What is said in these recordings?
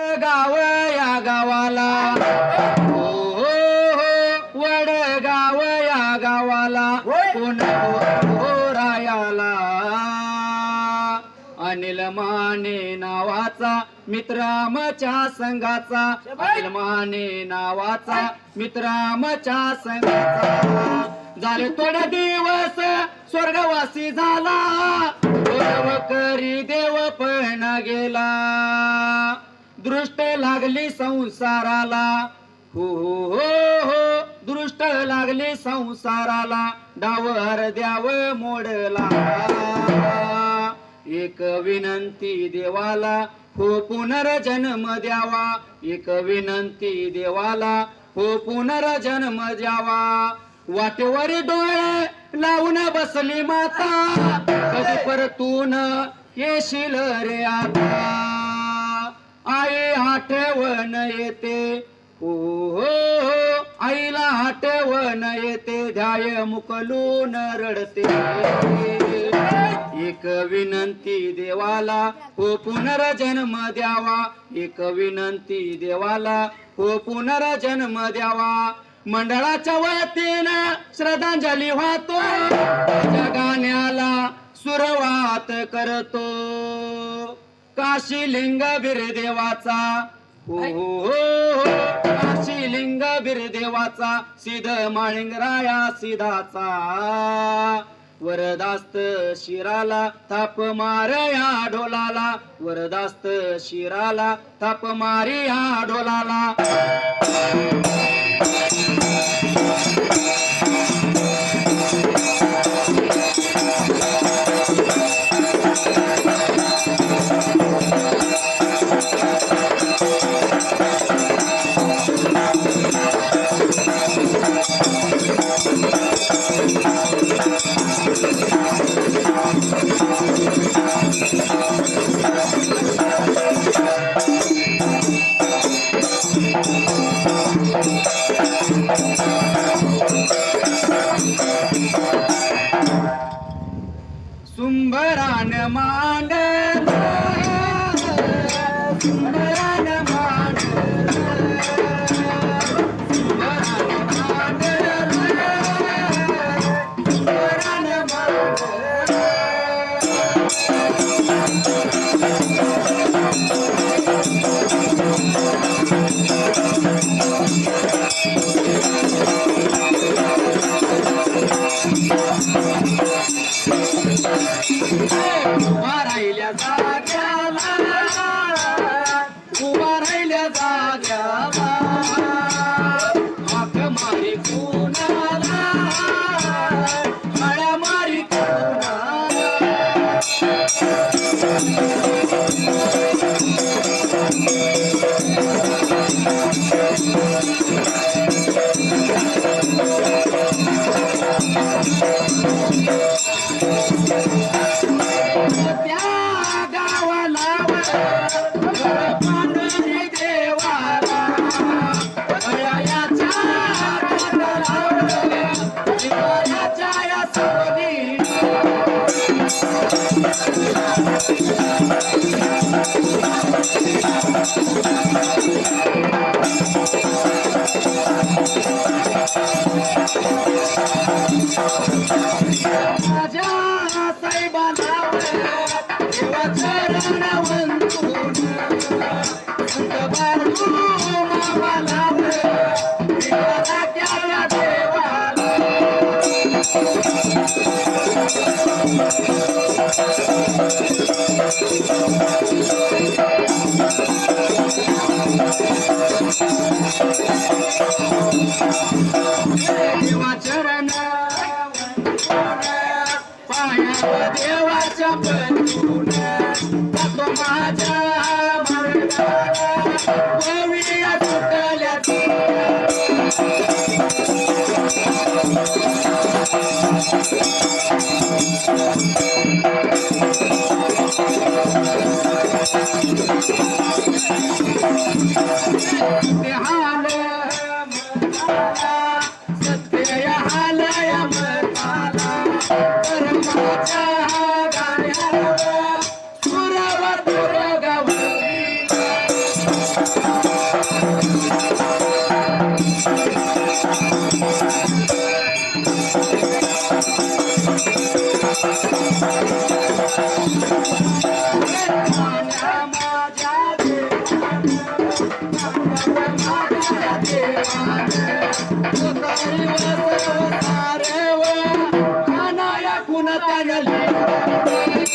गाव या गावाला. हो हो हो वडगाव या गावाला. कोण हो रायाला अनिल माने नावाचा मित्रामच्या संघाचा. अनिल माने नावाचा मित्रामच्या संघाचा. झाले थोडे दिवस स्वर्गवासी झाला. करी देव पण गेला. दृष्ट लागली संसाराला. हो हो हो, हो दृष्ट लागली संसाराला. डावर द्याव मोडला. एक विनंती देवाला हो पुनर्जन्म द्यावा. एक विनंती देवाला हो पुनर्जन्म द्यावा. वाटेवर डोळे लावून बसली माता. कधी परतून येशील रे आता? आई आठवण येते. हो हो आईला आठवण येते. ध्याय मुकलून रडते. एक विनंती देवाला हो पुनर्जन्म द्यावा. एक विनंती देवाला हो पुनर्जन्म द्यावा. मंडळाच्या वतीनं श्रद्धांजली वाहतो. त्या गाण्याला सुरवात करतो. काशी लिंग देवाचा हो हो हो. काशी लिंग देवाचा सिद्ध माळिंगराया सिधाचा. वरदास्त शिराला थाप मार या ढोलाला वरदास्त शिराला थाप मारी या ढोलाला राहिल्या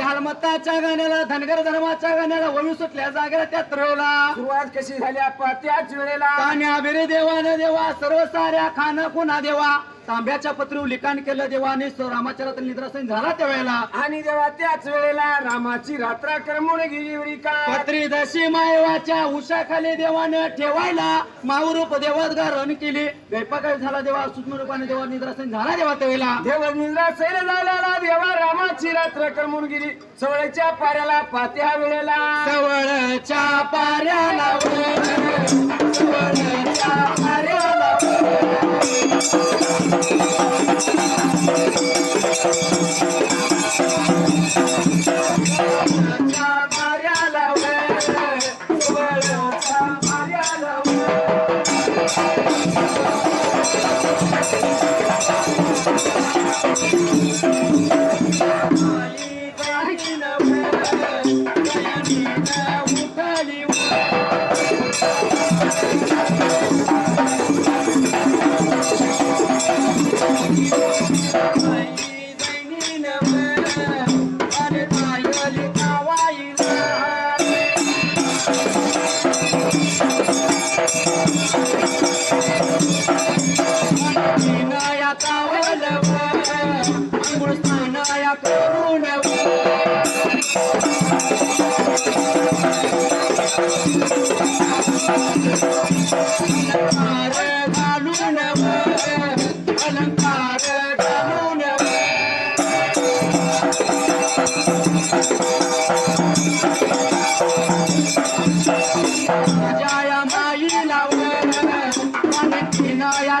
हलमताच्या गाण्याला धनगर धर्माच्या गाण्याला वळू सुटल्या जागेला त्या त्रवला सुरुवात कशी झाली आपण? त्याच वेळेला. कान्या बिरे देवानं देवा सर्व साऱ्या खाना कुणा देवा. तांब्याच्या पत्रीव लिखाण केलं देवाने रामाच्या निद्रासन झाला त्या वेळेला आणि जेव्हा त्याच वेळेला रामाची रात्रा करमून गेली वरी का? पत्री दशी मायवाच्या उशाखाली देवानं ठेवायला माऊरूप देवात गारण केली. गैपाकाळ झाला देवा सूक्ष्म रूपाने देवा निद्रासन झाला देवा त्या वेळेला देव निंद्रा सैल झालेला देवा रामाची रात्र करमून गेली. सवळच्या पाऱ्याला पात्या वेळेला. सवळच्या पाऱ्याला सवळच्या पाऱ्याला वर. सवळच्या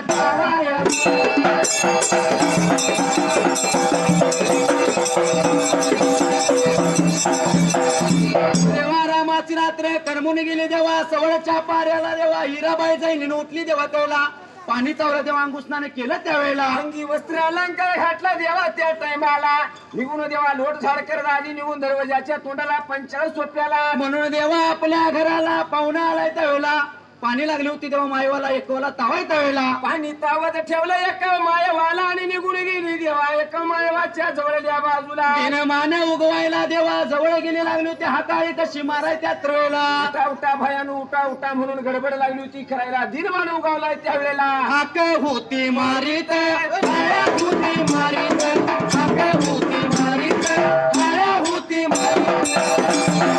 देवा रामाची रात्र करमून गेली देवा सवळच्या पाऱ्याला देवा हिराबाई जाईल उठली देवा तेवला पाणी चावलं तेव्हा अंगुस्नाने केलं त्यावेळेला. अंगी वस्त्र अलंकार घातला देवा त्या टायमाला. निघून देवा लोट झाड करत आली निघून दरवाजाच्या तोंडाला पंचाळीस सोप्याला. म्हणून देवा आपल्या घराला पाहुणा आलाय त्यावेळेला. पाणी लागली होती तेव्हा माईवाला एकवाला तावाय त्यावेळेला पाणी तावत ठेवलं एका मायवाला आणि निघून गेली देवा. एका मायवाच्या जवळ द्या बाजूला. तीन मान उगवायला देवा. जवळ गेली लागली होती हाताळी कशी माराय त्या वेळेला उठा उठा भयानू उठा उठा म्हणून गडबड लागली होती. करायला धीरमान उगावलाय त्यावेळेला. हाक होती मारीत माया होती मारीत हाक होती मारीत माया होती मारीत.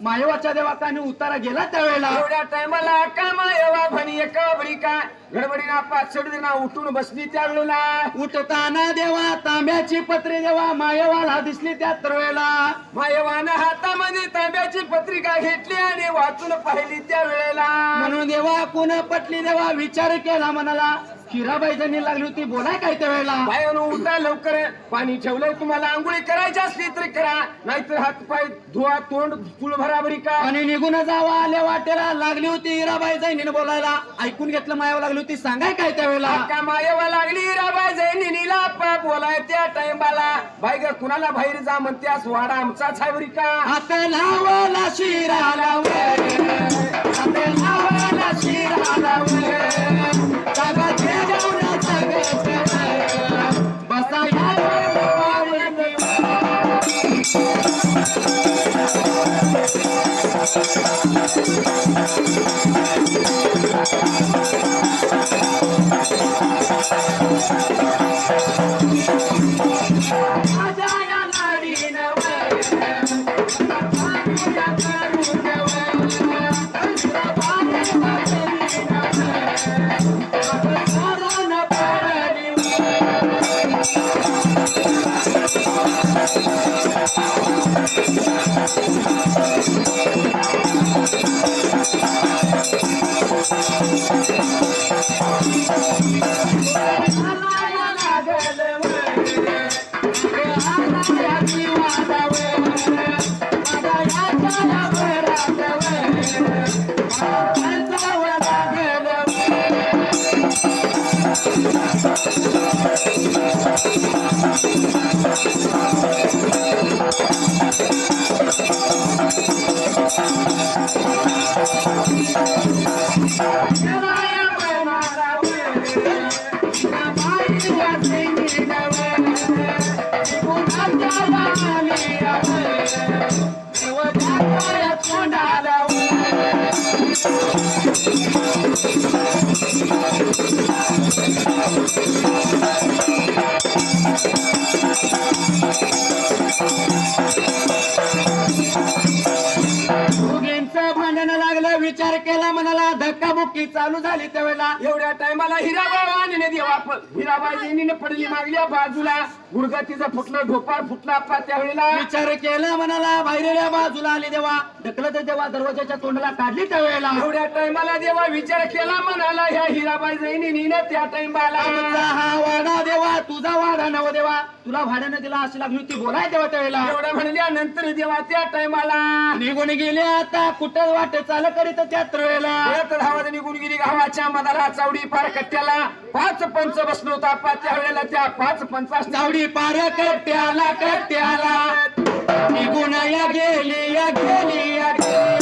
मायवाच्या देवाकाने उतारा गेला त्यावेळेला. एवढ्या टायमाला का मायवा भणी एका बरी काय गडबडीना पाच सड दिना उठून बसली त्यावेळेला उठताना देवा तांब्याची पत्रे देवा मायवाला दिसली त्या वेळेला मायवानं हातामध्ये तांब्याची पत्रिका घेतली आणि वाचून पाहिली त्या वेळेला. म्हणून देवा कोण पटली देवा विचार केला मनाला. हिराबाई जणी लागली होती बोलाय काय त्या वेळेला बायानो उठा लवकर. पाणी ठेवलंय तुम्हाला. आंघोळी करायची असली तर करा. नाहीतर हात पाय धुवा तोंड फुल भराभरी का? आणि निघून जावा आल्या वाटेला. लागली होती हिराबाई जैनीने बोलायला. ऐकून घेतलं मायावर लागली होती. सांगाय काय त्या वेळेला का मायवा लागली जैनिनीला. आपा बोलाय त्या टाइमाला बाई ग कुणाला बाहेर जा म्हणत्यास? वाडा आमचाच आहे बरी का? हात लावला शिराला वर. हात लावला शिराला वर. माझ्या धक्काबुक्की चालू झाली त्यावेळेला. एवढ्या टायमाला हिराबाई आणि देवा हिराबाई पडली मागल्या बाजूला. गुडगा तिचा फुटलं ढोपार फुटला आपा त्यावेळेला. विचार केला म्हणाला बाहेरच्या बाजूला आली देवा. ढकलत देवा दरवाजाच्या तोंडाला काढली त्यावेळेला. एवढ्या टायमाला देवा विचार केला म्हणाला ह्या हिराबाई जैनीने त्या आमचा हा वाडा देवा तुझा वाडा नव देवा. तुला भाड्यानं दिला अशी लागली होती बोलाय तेव्हा त्यावेळेला. एवढ्या म्हणल्या नंतर देवा त्या टायमाला. निघून गेले आता कुठं वाट चाल करीत त्यात वेळेला परत धावत निघून गेली गावाच्या मधाला चावडी पार कट्ट्याला पाच पंच बसलो होता आपा त्या वेळेला त्या पाच पंचास चावडी पार कट्ट्याला कट्ट्याला. निघून या गेली या गेली या गेली.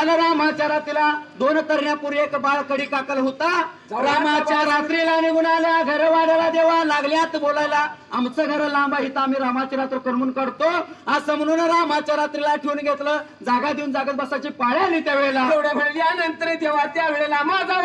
काल रामाच्या रात्रीला दोन करण्यापूर्वी एक बाळ कडी काकल होता. रामाच्या रात्रीला निघून आल्या घर देवा लागल्यात बोलायला. आमचं घर लांब आहे आम्ही रामाची रात्र करमून काढतो. असं म्हणून रामाच्या रात्रीला ठेवून घेतलं. जागा देऊन जागत बसायची पाळी आली त्यावेळेला. एवढ्या नंतर देवा त्या वेळेला माझा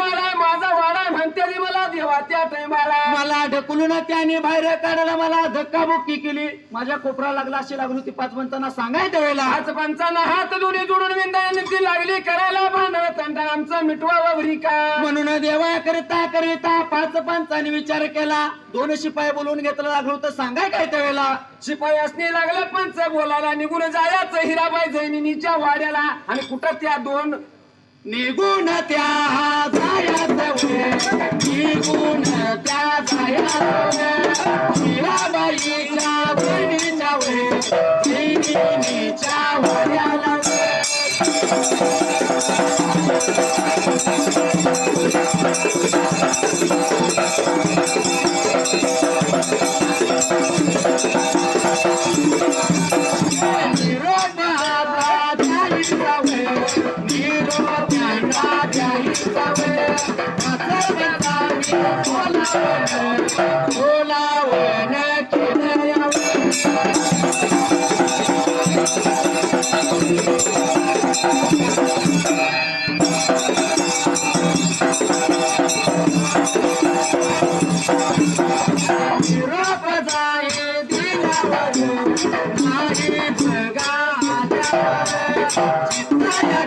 त्या टायमाला मला ढकलून त्याने बाहेर काढायला मला धक्काबुक्की केली. माझ्या कोपरा लागला अशी लागली होती पाच पंचांना सांगाय त्यावेळेला आज पंचांना हात दोन्ही जोडून विंदाने ती लागली करायला भांडण. तंटा आमचा मिटवा वरी का म्हणून देवा करता करिता पाच पंचांनी विचार केला. दोन शिपाई बोलवून घेतलं लागलं होतं सांगाय काय त्यावेळेला शिपाई असणे लागलं पंच बोलायला. निघून जायचं हिराबाई जैनिनीच्या वाड्याला. आणि कुठं त्या दोन निगुण त्या जायाचं त्या जायाचं वे, हिराबाईच्या बहिणीच्या वे, बहिणीच्या वड्याला वे.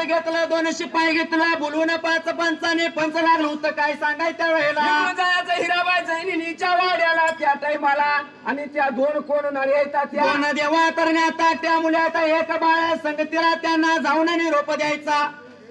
दासूद घेतलं दोन शिपाई घेतलं बोलवून पाच पंचाने पंच लागलं होतं. काय सांगाय त्या वेळेला? जायचं हिराबाई जैनिनीच्या वाड्याला त्या टायमाला आणि त्या दोन कोण नळे येतात त्या? देवा करण्यात त्या मुले आता एक बाळ संगतीला त्यांना जाऊन आणि रोप द्यायचा.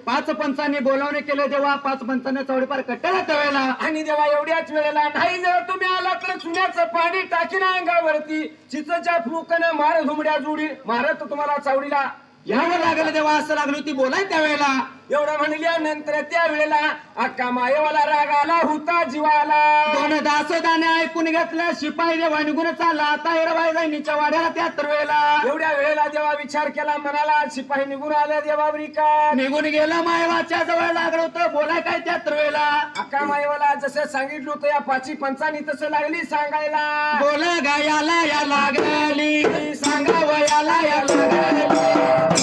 पाच पंचांनी बोलावणे केलं तेव्हा पाच पंचांनी चौडीपार कट्ट्याला तवेला आणि जेव्हा एवढ्याच वेळेला नाही जर तुम्ही आला तर चुन्याचं पाणी टाकीन अंगावरती. चिचच्या फुकन मार झुमड्या जुडी मारत तुम्हाला चावडीला. यावं लागलं तेव्हा असं लागलं होती बोलाय त्यावेळेला. एवढं म्हणल्यानंतर त्या वेळेला अक्का मायवाला राग आला होता जीवाला. दोन दासोदाने ऐकून घेतलं शिपाई देवा निघून चालला. आता हिरबाई जाईनीच्या वाड्याला त्या तर वेळेला. एवढ्या वेळेला जेव्हा विचार केला मनाला शिपाई निघून आल्या देवावरी का? निघून गेलं मायवाच्या जवळ लागलं होतं. बोलाय काय त्या तर वेळेला? अक्का मायवाला जसं सांगितलं होतं या पाची पंचानी तसं लागली सांगायला. बोल गायाला या लागली. सांगा वयाला या लागली.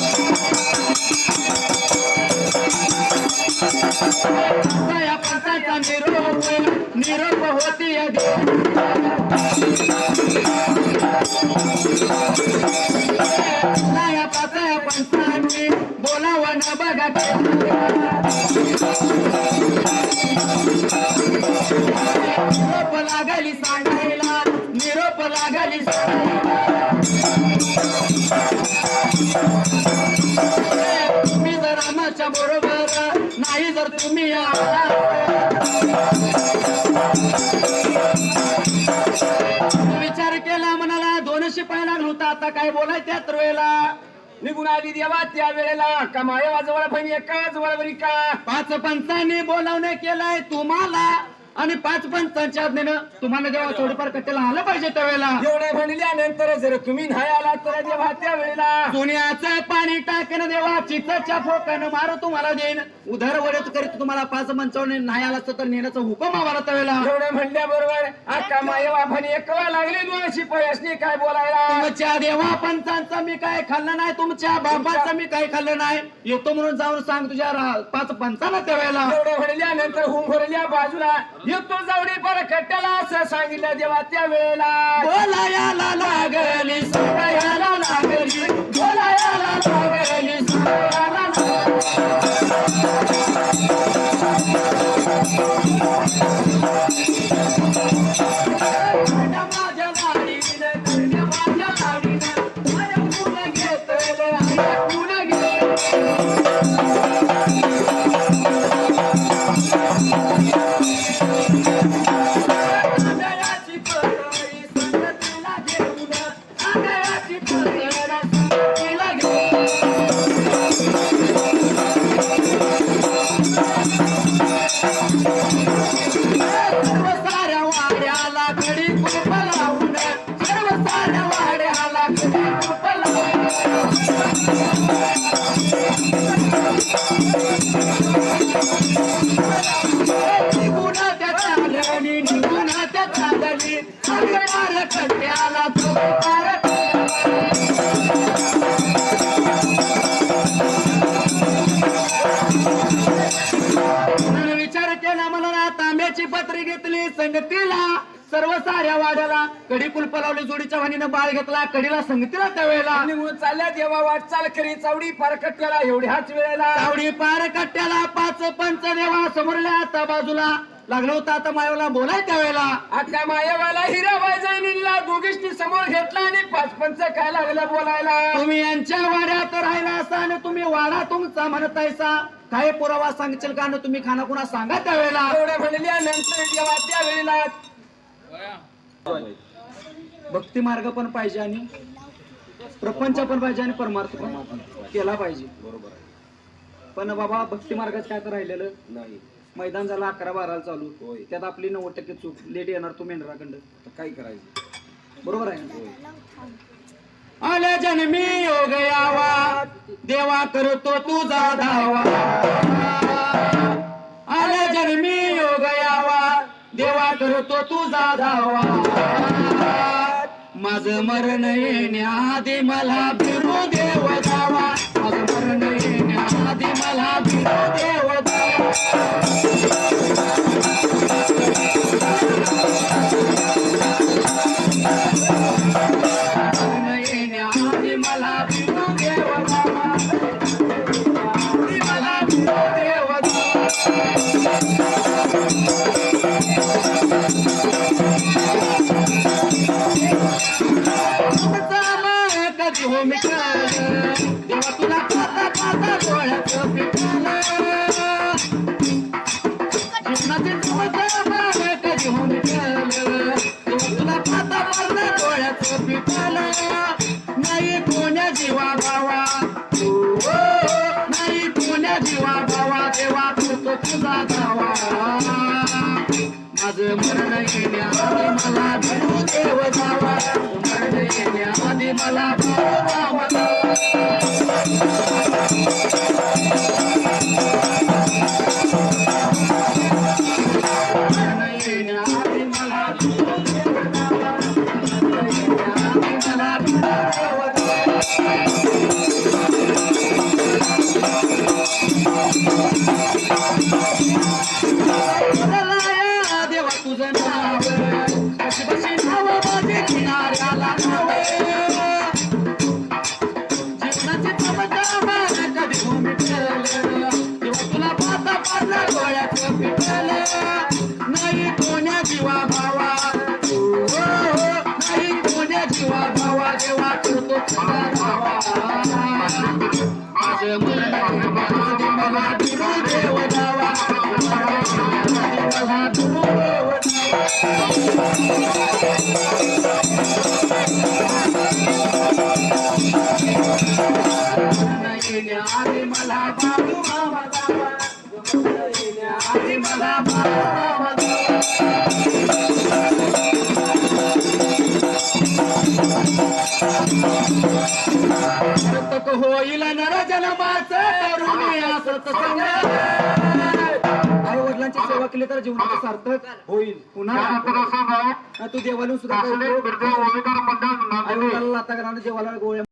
या पंचाचा निरोप निरोप होती अधी या पाचा या न बघा निरोप लागली सांगायला निरोप लागली सांगायला. तुम्ही विचार केला म्हणाला दोनशे पहिला नव्हता होता आता काय बोलाय त्यात वेळेला निघून आली देवा त्या वेळेला. अक्का मायवा जवळ बहिणी एकाच वळवरी का? पाच पंचांनी बोलावणे केलाय तुम्हाला. आणि पाच पंचांच्या आज्ञेनं तुम्हाला जेव्हा थोडीफार कट्ट्याला आलं पाहिजे त्यावेळेला. एवढं म्हणल्यानंतर जर तुम्ही नाही आला तर देवा त्या वेळेला सोन्याचं पाणी टाकेन देवा चिताच्या फोकानं मार तुम्हाला देईन. उधार वडत करीत तुम्हाला पाच पंचावन्न नाही आला तर नेण्याचा हुकम आम्हाला त्यावेळेला. एवढं म्हणल्याबरोबर अक्का मायवा बहिणी एकवा लागली शिपाई असली काय बोलायला? तुमच्या देवा पंचांचं मी काय खाल्लं नाही तुमच्या बापाचं मी काय खाल्लं नाही. येतो म्हणून जाऊन सांग तुझ्या रा- पाच पंचाला त्यावेळेला. एवढं म्हणल्यानंतर हुंभरल्या बाजूला. येतो जवळी पर कट्ट्याला असं सांगितलं देवा त्या वेळेला बोलायाला लागली सांगायला लागली बोलायाला लागली सांगायला संगतीला सर्व साऱ्या वाड्याला कडी कुलप लावली जोडीच्या वाणीनं बाळ घेतला कडीला संगतीला त्यावेळेला. निघून चालल्या देवा वाटचाल करी चावडी पारकट्याला एवढ्याच वेळेला. चावडी पार कट्ट्याला पाच पंच देवा समोरल्या आता बाजूला. लागलो होता आता मायवाला बोलाय त्यावेळेला. आता मायवाला हिराबाईला जैनीला समोर घेतला आणि पाचपंच काय लागलं बोलायला. तुम्ही यांच्या वाड्यात राहिला असा आणि तुम्ही वाडा तुमचा म्हणत आहेसा. काय पुरावा सांगशील का? ना तुम्ही खाना कुणा सांगा त्यावेळेला. नंतर त्यावेळेला भक्ती मार्ग पण पाहिजे आणि प्रपंच पण पाहिजे आणि परमार्थ पण केला पाहिजे. बरोबर पण बाबा भक्ती मार्गात काय तर राहिलेलं. नाही. मैदान झालं अकरा बाराला चालू होय. त्यात आपली नव्वद टक्के चूक. लेट येणार तो मेंढराखंड काय करायचं? बरोबर आहे आल्या आला जन्मी योग यावा. देवा करतो तुझा धावा. आला जन्मी योग यावा. देवा करतो तुझा धावा. माझं मरण येण्याआधी मला बिरू देव जावा. माझ मरण येण्याआधी मला बिरू देव Thank you. आई वडिलांची सेवा केली तर सार्थक होईल. पुन्हा तू देवाला सुद्धा देवाला गोळ्या